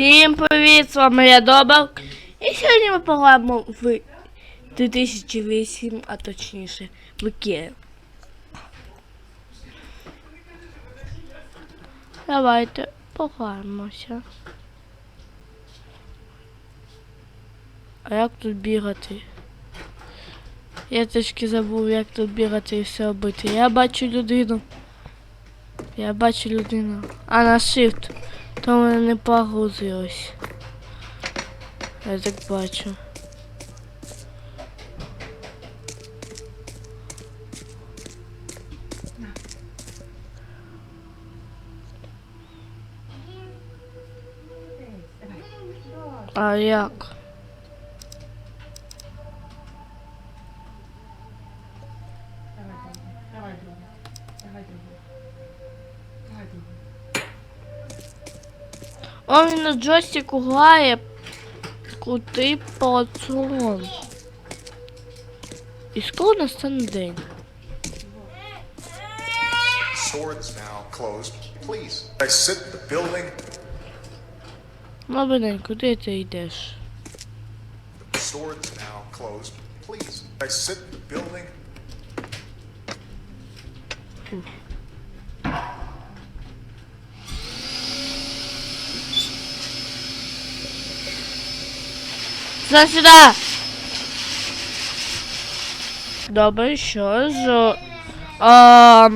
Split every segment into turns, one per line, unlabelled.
Всім привіт, з вами я Добавк. І сьогодні ми пограємо в 2008, а точніше в Київ. Давайте пограємося. А як тут бігати? Я трішки забув, як тут бігати і все робити. Я бачу людину. Я бачу людину. А на shift. То мене не погрузилось. Я так бачу. А як? Он він на джойстику грає крутий пацан. І скоро настане день.
Swords now closed. Please. I sit in the building.
Добрий день, куди ти йдеш?
Swords
За сюди! Добре, що ж. А,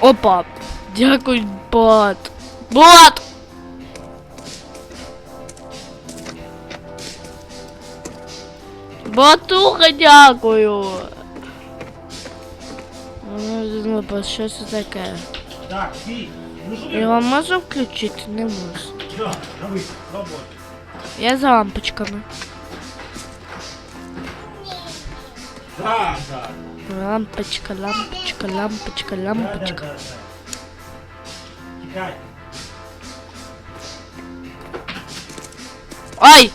опа. Дякую, бот. Бот! Батуха, дякую. Ну, не що це таке.
Так. Ну?
Його можу включити? Не можу.
Все, давай, роботи.
Я за лампочками.
Так, так.
Лампочка, лампочка, лампочка,
Да, да,
лампочка.
да, да. Тікай.
Ой!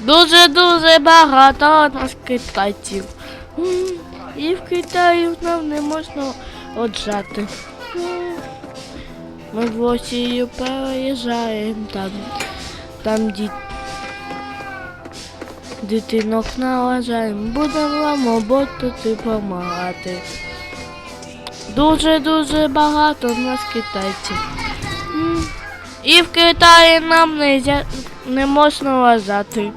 Дуже-дуже багато нас китайців. І в Китаї нам не можна оджати. Ми в Росію переїжджаємо там. Там діт... дитинок налажаємо. Будемо вам роботу допомагати. Дуже-дуже багато в нас китайців. І в Китаї нам не, можна вважати.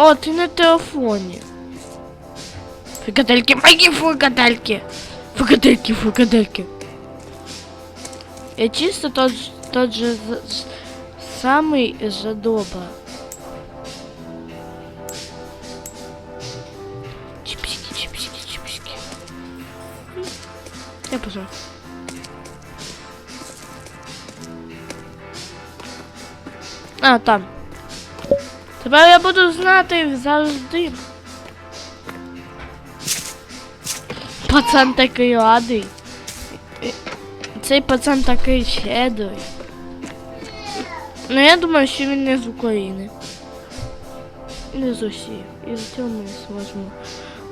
О, ти на телефоні. Фрикадельки, мои фрикадельки. Фрикадельки, фрикадельки. Я чисто тот, тот же самый жадоба. Чипсики, чипсики, чипсики. Я пошел. А, там. Тепер я буду знати завжди. Пацан такий радий. Цей пацан такий щедрий. Ну я думаю, що він не з України. Не з Росії. І з цього ми зможемо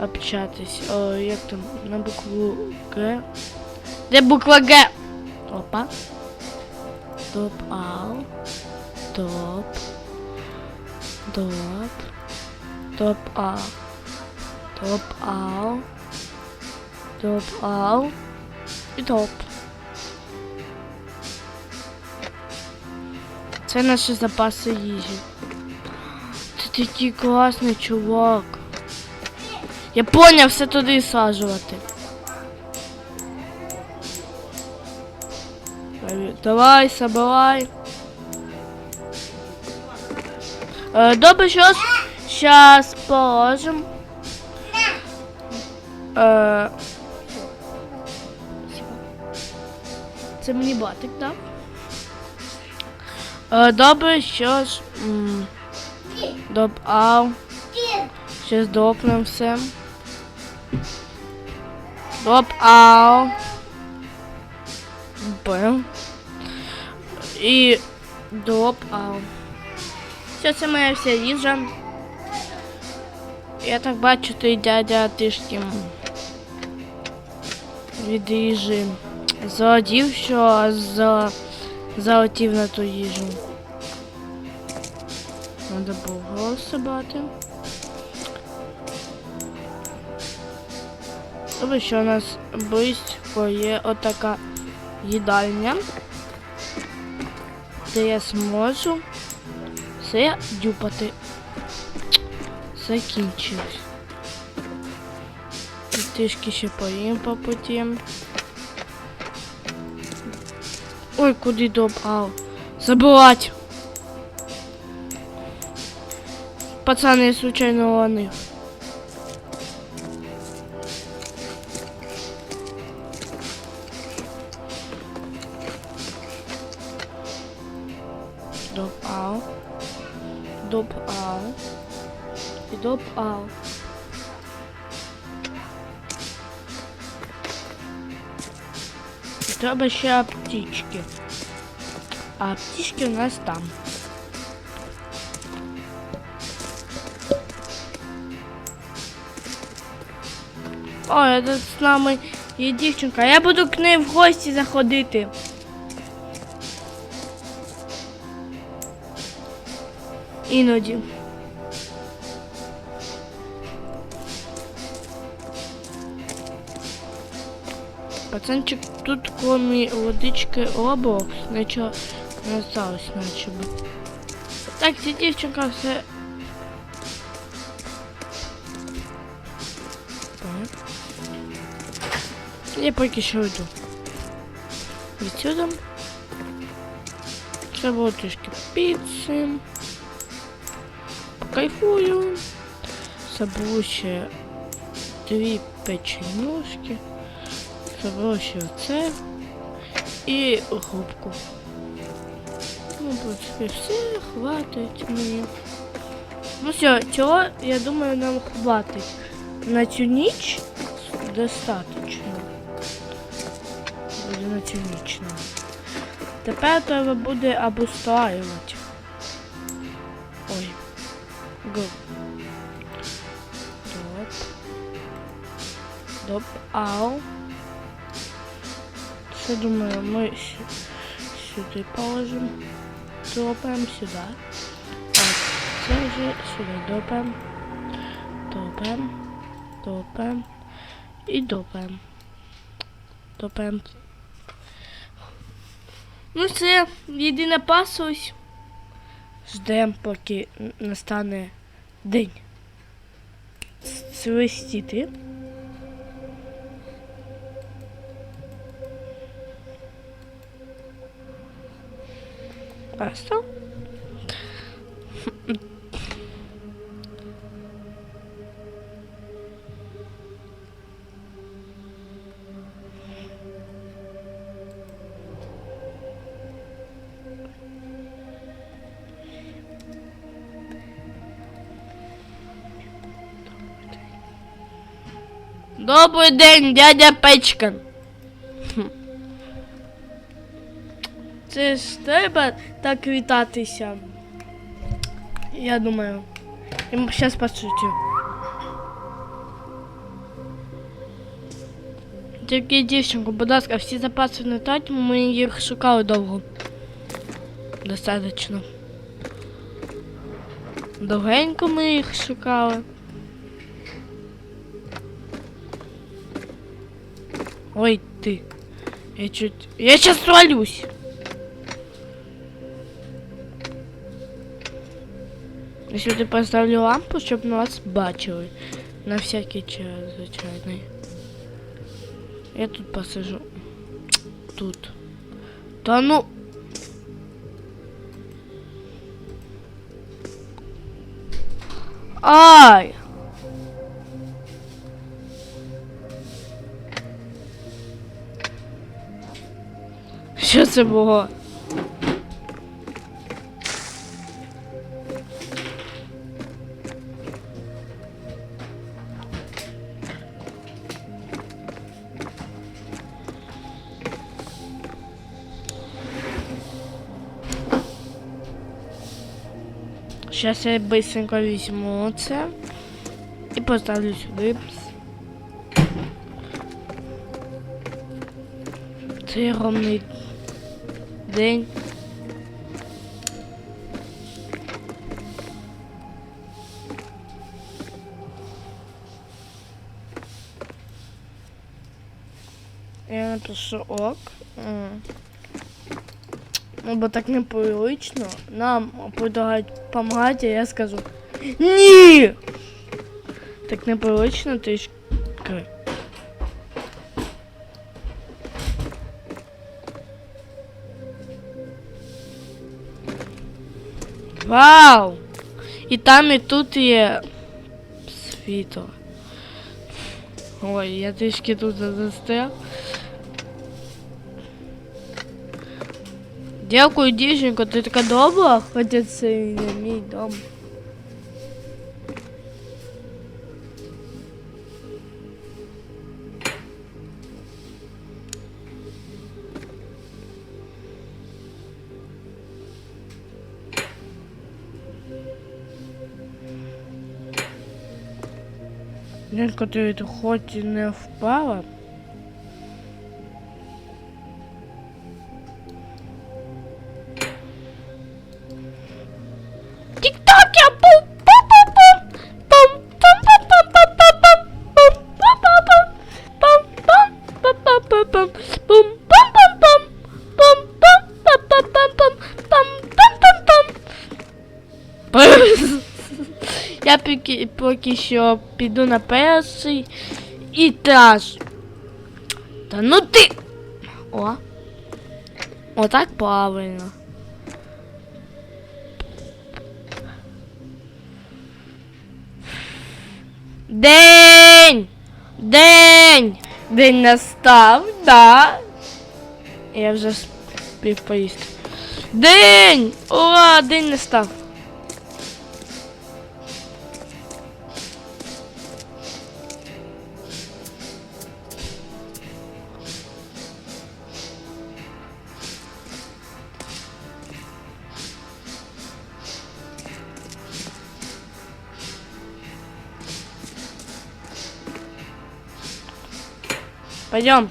общатись. О, як там на букву Г. Де буква Г? Опа. Топ ау. Топ. Топ. Топ ау. Топ ау. Топ ау. І топ. Це наші запаси їжі. Ти такий класний чувак. Я поняв все туди саджувати. Давай, собирай. Добре, що ж. Щас положим. Е, це мені батик, так? Е, добре, м, Доп, ау. Щас допнем все. Доп, ау. Б. І доп, а. Все, це моя вся їжа. Я так бачу, той дядя трішки від їжі золотів, що за, залетів на ту їжу. Надо було голосувати. Тому що у нас близько є отака їдальня, де я зможу все дюпати. Закінчилось. Трішки ще поїм по путі. Ой, куди допав? Забивать. Пацани, случайно ланив. І Треба ще аптечки. А аптечки у нас там. Ой, тут з нами є дівчинка. Я буду к неї в гості заходити. Іноді. Пацанчик, тут кроме водички Roblox нічого не осталось наче би. Так, ця дівчинка все. Так. Я поки що йду. Відсюди. Це було трішки піци. Покайфую. Забув ще дві печенюшки. Ще оце. І губку. Ну, в принципі, все, хватить мені. Ну все, цього, я думаю, нам хватить. На цю ніч достатньо. Буде на цю ніч нам. Тепер треба буде обустроювати. Ой. Го. Доп. Доп. Ау. Це думаю, сю- сюди положимо. Допаємо сюди. Так, це вже сюди допаємо. Допаємо. Допаємо. І допаємо. Допаємо. Ну все, єдине пасусь. Ждемо, поки настане день. Свистіти. Просто. Добрий день, дядя Печка. Це ж треба так вітатися. Я думаю. Зараз пошутю. Тільки дівчинку, будь ласка, всі запаси не трать, ми їх шукали довго. Достаточно. Довгенько ми їх шукали. Ой, ты. Я чуть... Я сейчас свалюсь. Я сюди поставлю лампу, щоб нас бачили. На всякий час, звичайний. Я тут посижу. Тут. Та ну. Ай! Що це було? Зараз я быстренько візьму це і поставлю сюди. Цей ровний день. Я напишу ок. Ну, бо так непривично. Нам предлагають допомагати, а я скажу Ні! Так непривично трішки. Вау! І там, і тут є світло. Ой, я трішки тут застряв. Дякую, дівчинко, ти така добра, хоча це і не мій дом. Дядько, ти тут хоч і не впала. Я поки, поки що піду на перший етаж. Та ну ти. О. Отак правильно. День! День! День настав, да. Я вже спів поїсти. День! Ура! День настав. Пойдем.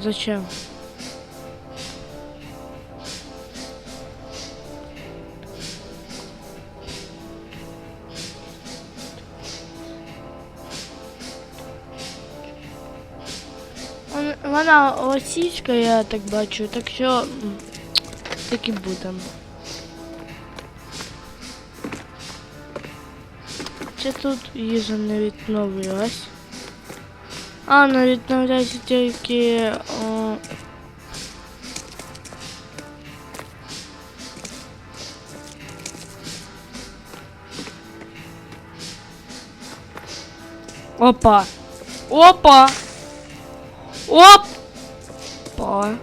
Зачем? Вон- Вона російська, я так бачу, так що так і буде. Чи тут їжа не відновилась? А, вона відновляється тільки. О... Опа! Опа! Опа!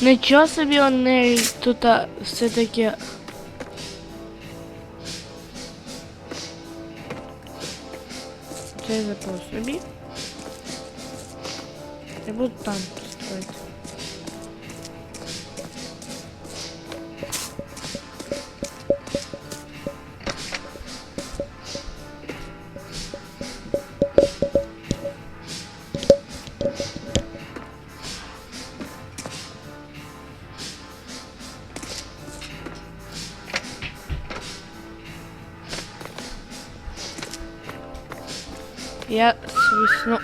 Нічого собі вони тут все-таки Це запал собі. Я буду там やスイスの。